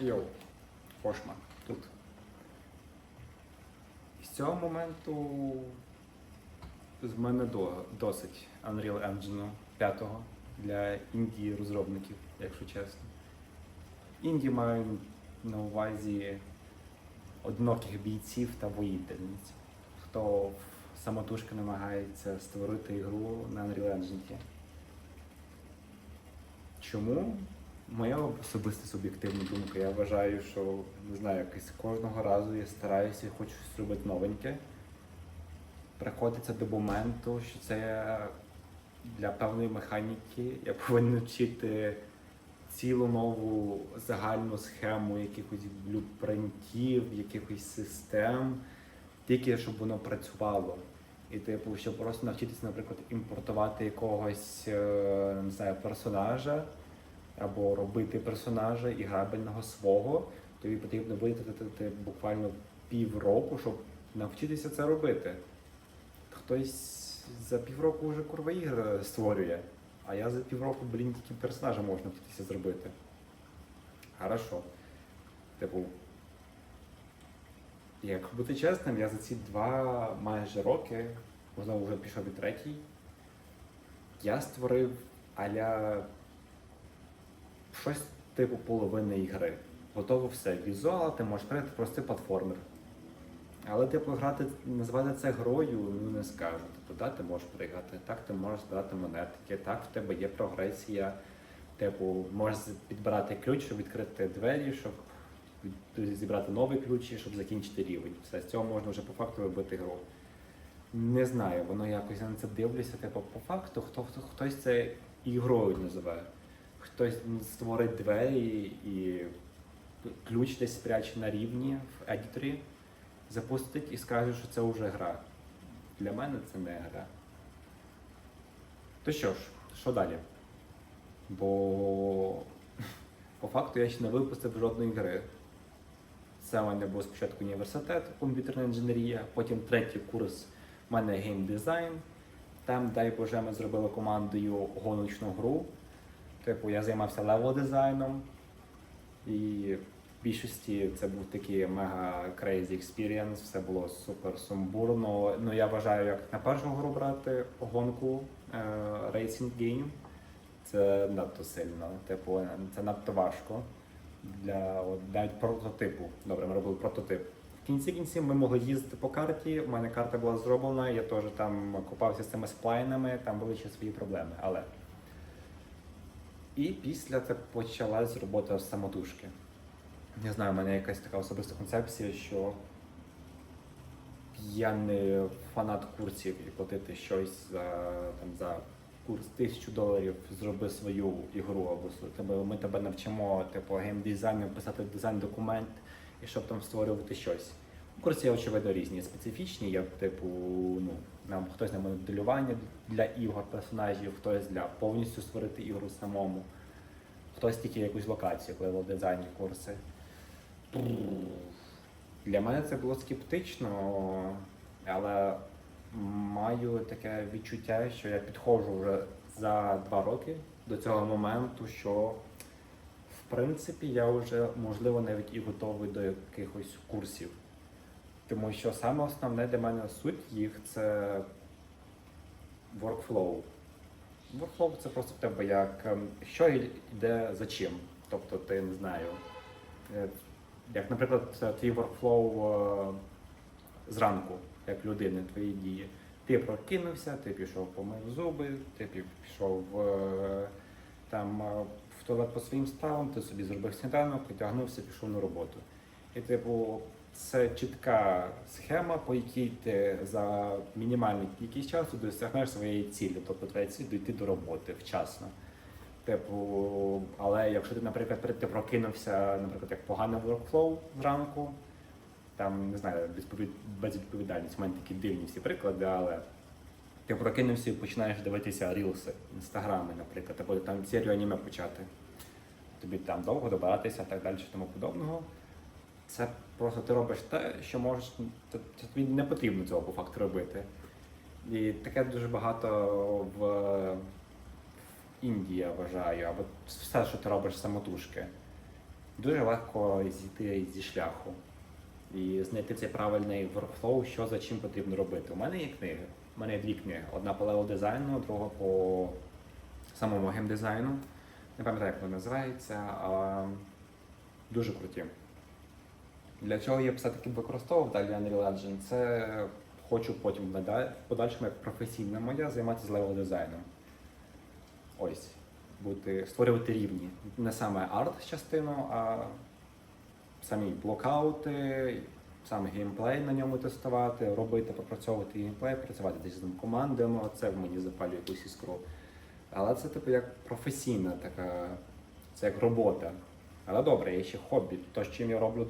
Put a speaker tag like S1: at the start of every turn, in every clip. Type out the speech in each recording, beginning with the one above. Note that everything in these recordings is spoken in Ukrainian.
S1: Йоу, Кошма, тут. І з цього моменту з мене досить Unreal Engine 5 для інді розробників, якщо чесно. Інді маю на увазі одиноких бійців та воїтельниць, хто самотужки намагається створити ігру на Unreal Engine. Чому? Моя особиста суб'єктивна думка. Я вважаю, що не знаю, якось кожного разу я стараюся і хочу щось робити новеньке. Приходиться до моменту, що це для певної механіки я повинен вчити цілу нову загальну схему якихось блюпринтів, якихось систем, тільки щоб воно працювало. І типу, щоб просто навчитися, наприклад, імпортувати якогось е, не знаю, персонажа або робити персонажа і грабельного свого, тобі потрібно витратити буквально півроку, щоб навчитися це робити. Хтось за півроку вже курва ігри створює, а я за півроку, блін, тільки персонажа можна навчитися зробити. Хорошо. Типу, як бути чесним, я за ці два майже роки, можливо, вже пішов і третій, я створив аля щось типу половини ігри. Готово все. Візуал, ти можеш грати простий платформер. Але типу грати, назвати це грою, ну не скажу. Типу, да, ти можеш пригати, так ти можеш збирати монетки, так в тебе є прогресія. Типу, можеш підбирати ключ, щоб відкрити двері, щоб зібрати новий ключ, щоб закінчити рівень. Все, з цього можна вже по факту робити гру. Не знаю, воно якось я на це дивлюся. Типу, по факту, хто, хто хтось це ігрою називає. Хтось створить двері і ключ десь спряче на рівні в едіторі, запустить і скаже, що це вже гра. Для мене це не гра. То що ж, що далі? Бо по факту я ще не випустив жодної гри. Це у мене був спочатку університет, комп'ютерна інженерія, потім третій курс у мене геймдизайн. Там, дай Боже, ми зробили командою гоночну гру. Типу, я займався левел дизайном, і в більшості це був такий мега crazy experience, все було супер сумбурно. Ну я вважаю, як на першу гру брати гонку е, Racing Game. Це надто сильно, типу, це надто важко для от, навіть прототипу. Добре, ми робили прототип. В кінці кінців ми могли їздити по карті. У мене карта була зроблена, я теж там купався з цими сплайнами, там були ще свої проблеми. Але і після це почалась робота самотужки. Не знаю, у мене якась така особиста концепція, що я не фанат курсів і платити щось за, там, за курс тисячу доларів, зроби свою ігру або ми тебе навчимо типу геймдизайну, писати дизайн-документ і щоб там створювати щось. Курси, очевидно, різні, специфічні, як типу, ну, нам хтось на моделювання для ігор, персонажів, хтось для повністю створити ігру самому, хтось тільки якусь локацію, коли дизайні курси. Для мене це було скептично, але маю таке відчуття, що я підходжу вже за два роки до цього моменту, що в принципі я вже можливо навіть і готовий до якихось курсів. Тому що саме основне для мене суть їх це workflow. Workflow це просто в тебе як ем, що йде за чим. Тобто ти не знаю. е, Як, наприклад, твій workflow е, зранку, як людини, твої дії. Ти прокинувся, ти пішов помив зуби, ти пішов е, там в туалет по своїм справам, ти собі зробив сніданок, одягнувся, пішов на роботу. І типу, це чітка схема, по якій ти за мінімальний кількість часу досягнеш своєї цілі, тобто твоя ціль дійти до роботи вчасно. Типу, але якщо ти, наприклад, ти прокинувся, наприклад, як поганий workflow зранку, там не знаю, безвідповідальність. У мене такі дивні всі приклади, але ти прокинувся і починаєш дивитися рілси, інстаграми, наприклад, або там серію аніме почати. Тобі там довго добиратися, так далі, тому подобного. Це просто ти робиш те, що можеш, тобі не потрібно цього по факту робити. І таке дуже багато в, Індії, я вважаю, або все, що ти робиш самотужки. дуже легко зійти зі шляху і знайти цей правильний workflow, що за чим потрібно робити. У мене є книги. У мене є дві книги: одна по лео дизайну, друга по самому геймдизайну. Не пам'ятаю, як вона називається. Дуже круті. Для чого я все-таки використовував далі Unreal Engine? Це хочу потім в подальшому як професійна моя займатися левел дизайном. Ось. Бути, створювати рівні. Не саме арт частину, а самі блокаути, саме геймплей на ньому тестувати, робити, попрацьовувати геймплей, працювати десь з ним командами, це в мені запалює якусь іскру. Але це типу як професійна така, це як робота. Але добре, є ще хобі. То, з чим я роблю,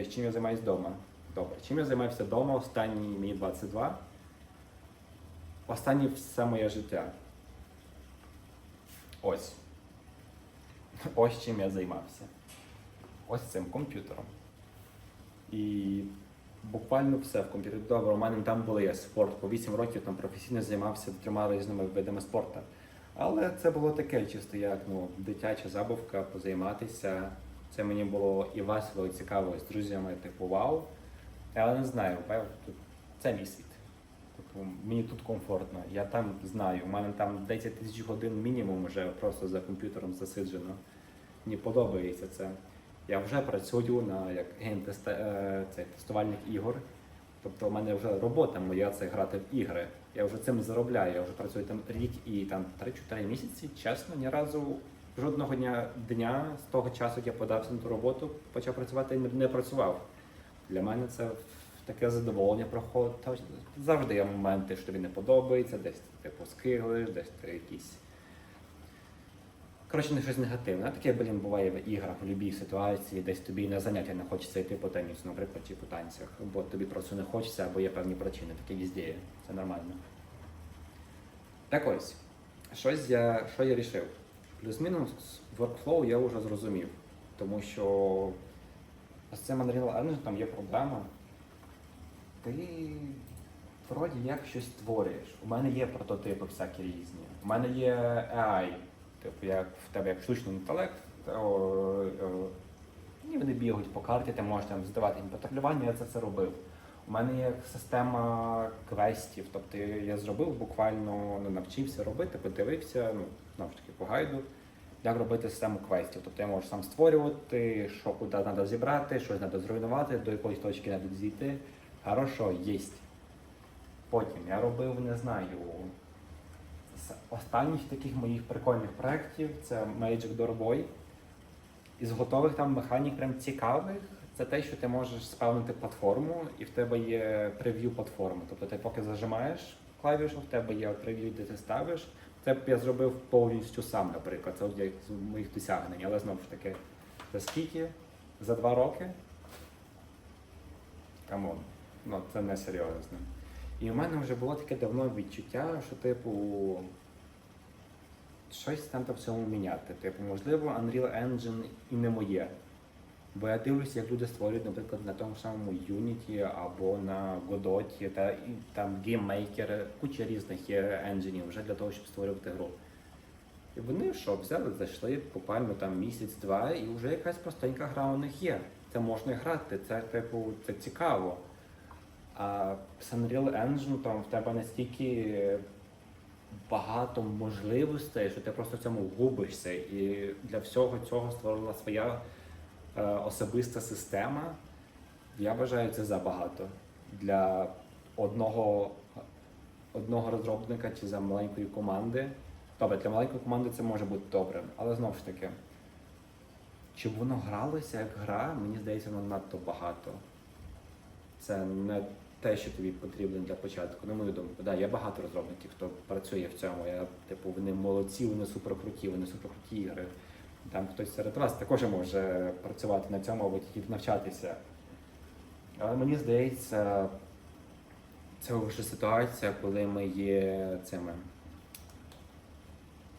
S1: з чим я займаюся вдома. Добре, чим я займався вдома останні мені 22. Останнє все моє життя. Ось. Ось чим я займався. Ось цим комп'ютером. І буквально все в комп'ютері. Добре, у мене там були я спорт. По 8 років там професійно займався трьома різними видами спорту. Але це було таке, чисто як ну, дитяча забавка, позайматися. Це мені було і весело, і цікаво з друзями, типу вау. Але не знаю, це мій світ. Типу, мені тут комфортно. Я там знаю, у мене там 10 тисяч годин мінімум вже просто за комп'ютером засиджено. Мені подобається це. Я вже працюю на як гейм-тест, е, ігор. Тобто у мене вже робота моя це грати в ігри. Я вже цим заробляю. Я вже працюю там рік і там 3-4 місяці. Чесно, ні разу жодного дня дня з того часу, як я подався на ту роботу, почав працювати, не, не працював. Для мене це таке задоволення проходить. Завжди є моменти, що тобі не подобається, десь ти поскиглиш, скиглиш, десь ти якісь. Коротше, не щось негативне. Таке, блін, буває в іграх, в будь-якій ситуації, десь тобі на заняття не хочеться йти по тенісу, наприклад, чи по танцях, бо тобі просто не хочеться, або є певні причини. Таке везде є. Це нормально. Так ось, щось я, що я рішив? Плюс-мінус workflow я вже зрозумів, тому що з цим Unreal Engine там є проблема. Ти вроді як щось створюєш. У мене є прототипи всякі різні. У мене є AI, типу як в тебе як штучний інтелект. о, о, І вони бігають по карті, ти можеш там здавати їм патрулювання, я це все робив. У мене є система квестів, тобто я зробив буквально, ну, навчився робити, подивився, ну, знову ж таки, по гайду, як робити систему квестів. Тобто я можу сам створювати, що куди треба зібрати, щось треба зруйнувати, до якоїсь точки треба зійти. Хорошо, єсть. Потім я робив, не знаю, з останніх таких моїх прикольних проєктів це Magic Doorboy. Із готових там механік прям цікавих. Це те, що ти можеш спавнити платформу, і в тебе є прев'ю платформи. Тобто ти поки зажимаєш клавішу, в тебе є прев'ю, де ти ставиш. Це б я зробив повністю сам, наприклад. Це одне з моїх досягнень. Але знову ж таки, за скільки? За два роки? Камон. Ну, це не серйозно. І в мене вже було таке давно відчуття, що, типу, щось там в цьому міняти. Типу, можливо, Unreal Engine і не моє. Бо я дивлюся, як люди створюють, наприклад, на тому самому Unity або на Godot, та і там GameMaker, куча різних є енджинів вже для того, щоб створювати гру. І вони що, взяли, зайшли буквально там місяць-два, і вже якась простенька гра у них є. Це можна грати, це типу це цікаво. А з Unreal Engine там в тебе настільки багато можливостей, що ти просто в цьому губишся. І для всього цього створила своя е, особиста система. Я вважаю це забагато для одного, одного розробника чи за маленької команди. Добре, для маленької команди це може бути добре, але знову ж таки, щоб воно гралося як гра, мені здається, воно надто багато. Це не те, що тобі потрібно для початку. На мою думку, да, є багато розробників, хто працює в цьому. Я, типу, вони молодці, вони суперкруті, вони суперкруті ігри. Там хтось серед вас також може працювати на цьому або тільки навчатися. Але мені здається, це вже ситуація, коли ми є цими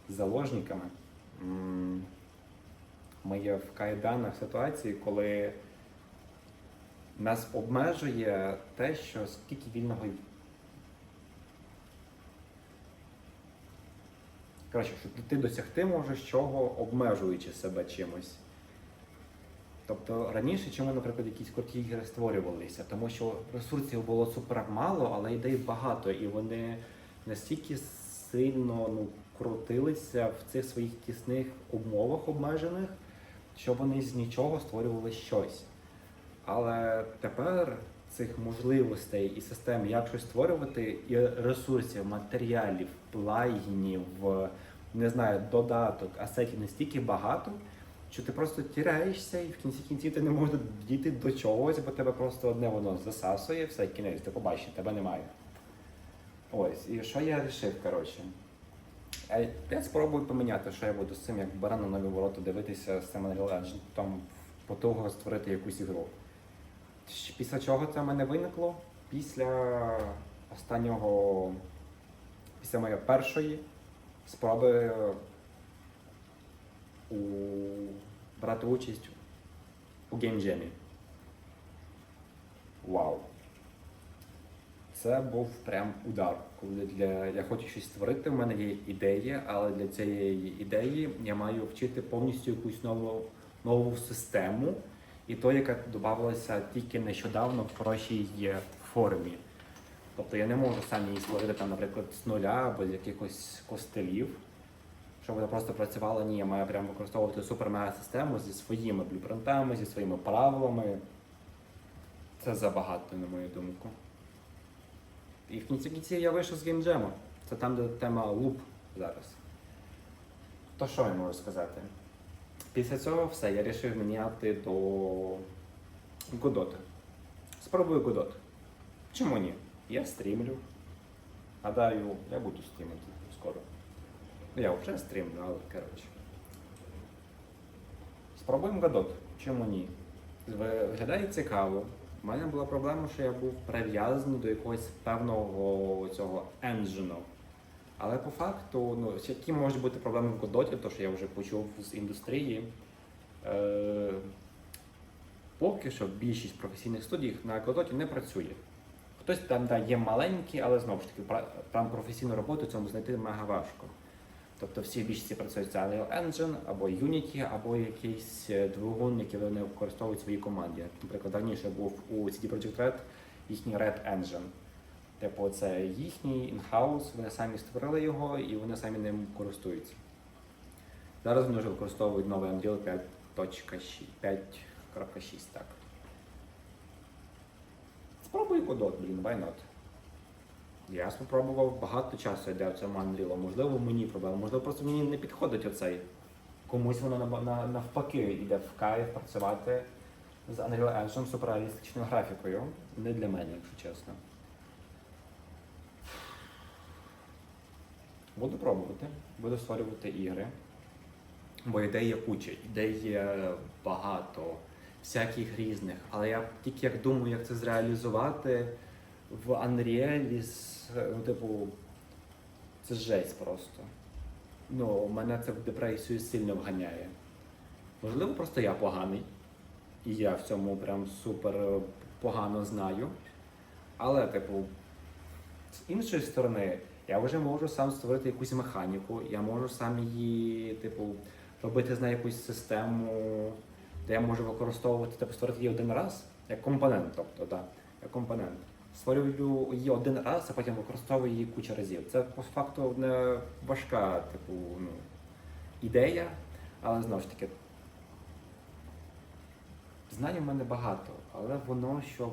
S1: заложниками. Ми є в кайданах ситуації, коли нас обмежує те, що скільки вільного. Коротше, що ти досягти можеш чого, обмежуючи себе чимось. Тобто раніше, чому, наприклад, якісь круті ігри створювалися, тому що ресурсів було супер мало, але ідей багато, і вони настільки сильно ну, крутилися в цих своїх тісних умовах обмежених, що вони з нічого створювали щось. Але тепер цих можливостей і систем, як щось створювати, і ресурсів, матеріалів, плагінів, не знаю, додаток, асетів настільки багато, що ти просто тіряєшся, і в кінці кінців ти не можеш дійти до чогось, бо тебе просто одне воно засасує, все кінець, ти побачиш, тебе немає. Ось, і що я вирішив, коротше. Е, Я спробую поміняти, що я буду з цим, як баран на нові ворота дивитися з цим Unreal Engine, там потуго створити якусь ігру. Після чого це в мене виникло? Після останнього, після моєї першої спроби у брати участь у геймджемі. Вау! Це був прям удар. Коли для я хочу щось створити, в мене є ідея, але для цієї ідеї я маю вчити повністю якусь нову, нову систему, і то, яка додавалася тільки нещодавно в хорошій формі. Тобто я не можу сам її створити там, наприклад, з нуля або з якихось костелів, щоб вона просто працювала. Ні, я маю прямо використовувати супер систему зі своїми блюпринтами, зі своїми правилами. Це забагато, на мою думку. І в кінці кінців я вийшов з геймджему. Це там, де тема луп зараз. То що я можу сказати? Після цього все, я вирішив міняти до Godot. Спробую Godot. Чому ні? Я стрімлю. Гадаю, я буду стрімити скоро. Ну, Я вже стрімлю, але коротше. Спробуємо Godot. Чому ні? Виглядає цікаво. У мене була проблема, що я був прив'язаний до якогось певного цього енджину. Але по факту, ну, які можуть бути проблеми в Godot, то що я вже почув з індустрії. Е, поки що більшість професійних студій на Godot не працює. Хтось там да, є маленький, але знову ж таки, там професійну роботу цьому знайти мега важко. Тобто всі в більшості працюють з Unreal Engine або Unity, або якийсь е, двигун, який вони використовують в своїй команді. Наприклад, раніше був у CD Projekt Red їхній Red Engine. Типу, це їхній інхаус, вони самі створили його і вони самі ним користуються. Зараз вони вже використовують новий Unreal 5.6, 5.6, так. Спробуй Godot, блін, why not? Я спробував багато часу йде в цьому Unreal. Можливо, мені проблема, можливо, просто мені не підходить оцей. Комусь воно навпаки йде в кайф працювати з Unreal Engine суперреалістичною графікою. Не для мене, якщо чесно. Буду пробувати, буду створювати ігри. Бо ідей куча, ідей є багато, всяких різних. Але я тільки як думаю, як це зреалізувати в Unreal, ну, типу, це жесть просто. Ну, мене це в депресію сильно вганяє. Можливо, просто я поганий. І я в цьому прям супер е, погано знаю. Але, типу, з іншої сторони, я вже можу сам створити якусь механіку, я можу сам її, типу, робити з нею якусь систему, де я можу використовувати, типу, створити її один раз, як компонент, тобто, да, як компонент. Створюю її один раз, а потім використовую її кучу разів. Це по факту не важка, типу, ну, ідея, але знову ж таки, знань у мене багато, але воно що.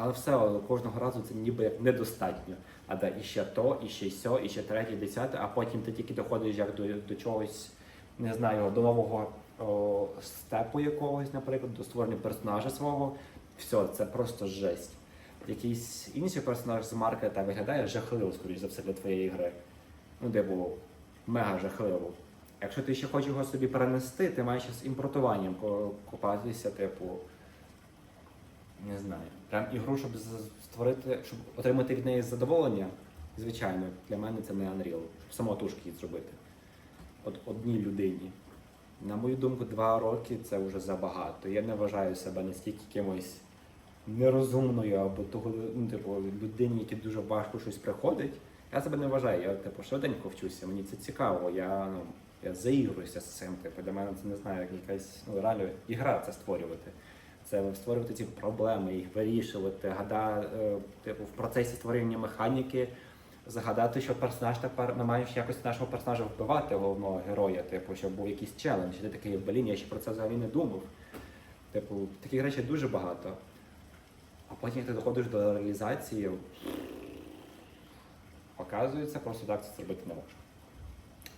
S1: Але все кожного разу це ніби як недостатньо. А да, і ще то, і ще сьо, і ще третє, і десяте, а потім ти тільки доходиш як до, до чогось, не знаю, до нового о, степу якогось, наприклад, до створення персонажа свого. Все, це просто жесть. Якийсь інший персонаж з маркета виглядає жахливо, скоріш за все, для твоєї гри. Ну, де було мега жахливо. Якщо ти ще хочеш його собі перенести, ти маєш з імпортуванням копатися, типу, не знаю. Прям ігру, щоб створити, щоб отримати від неї задоволення, звичайно, для мене це не Unreal, щоб самотужки її зробити. От одній людині. На мою думку, два роки це вже забагато. Я не вважаю себе настільки якимось нерозумною або того, ну, типу, людині, якій дуже важко щось приходить. Я себе не вважаю, я типу швиденько вчуся, мені це цікаво, я, ну, я заігруюся з цим. Типу, для мене це не знаю, як якась ну, реально ігра це створювати. Це створювати ці проблеми, їх вирішувати, гада, е, типу, в процесі створення механіки загадати, що персонаж тепер ми маємо якось нашого персонажа вбивати головного героя, типу, щоб був якийсь челендж. Ти такий, блін, я ще про це взагалі не думав. Типу, таких речей дуже багато. А потім, як ти доходиш до реалізації, оказується, просто так це зробити не можна.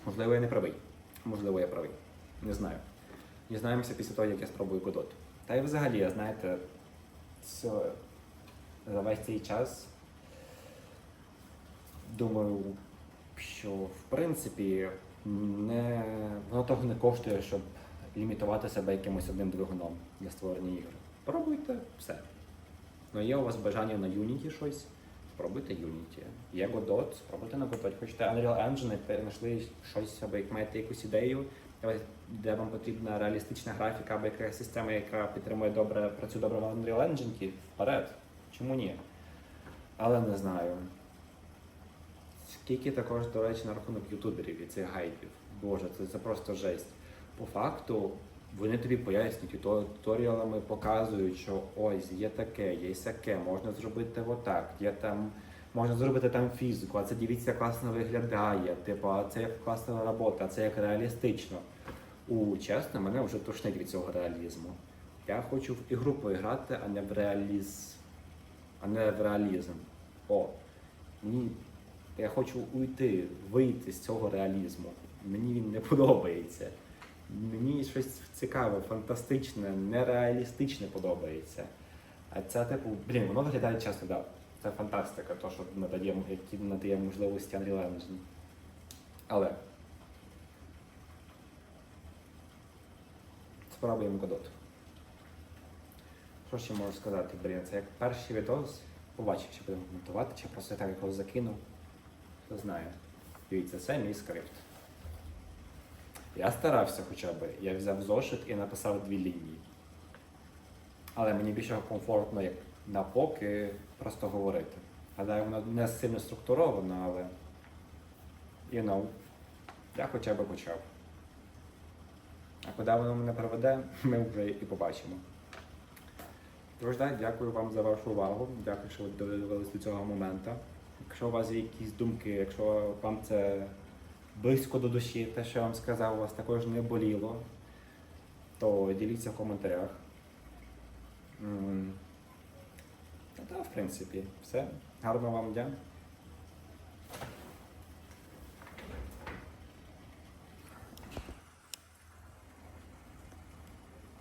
S1: Можливо, я не правий. Можливо, я правий. Не знаю. Дізнаємося після того, як я спробую Godot. Та й взагалі, знаєте, все, за весь цей час думаю, що в принципі не, воно того не коштує, щоб лімітувати себе якимось одним двигуном для створення ігор. Пробуйте все. Ну, є у вас бажання на Unity щось, спробуйте Unity. Є Godot, спробуйте на Godot. Хочете Unreal Engine, знайшли щось, або як маєте якусь ідею, де- вам потрібна реалістична графіка або якась система, яка підтримує добре, працює добре в Unreal Engine, вперед. Чому ні? Але не знаю. Скільки також, до речі, на рахунок ютуберів і цих гайдів. Боже, це, це просто жесть. По факту, вони тобі пояснюють, туторіалами показують, що ось є таке, є сяке, можна зробити отак, є там, можна зробити там фізику, а це дивіться, класно виглядає, типу, а це як класна робота, а це як реалістично. У чесно, мене вже тошнить від цього реалізму. Я хочу в ігру поіграти, а не в реаліз... а не в реалізм. О, мені я хочу уйти, вийти з цього реалізму. Мені він не подобається. Мені щось цікаве, фантастичне, нереалістичне подобається. А це, типу, блін, воно виглядає чесно, да. Це фантастика, то, що надає, які надає можливості Unreal Engine. Але спробуємо Godot. Що ще можу сказати, блін? Це як перший відос. Побачив, чи будемо коментувати, чи просто так його закинув. Хто знає. Дивіться, це мій скрипт. Я старався хоча б. Я взяв зошит і написав дві лінії. Але мені більше комфортно, як на поки, просто говорити. Гадаю, воно не сильно структуровано, але you know, я хоча б почав. А куди воно мене приведе, ми вже і побачимо. Тож, так, дякую вам за вашу увагу. Дякую, що ви додивились до цього моменту. Якщо у вас є якісь думки, якщо вам це близько до душі, те, що я вам сказав, у вас також не боліло, то діліться в коментарях. Та, в принципі, все. Гарного вам дня.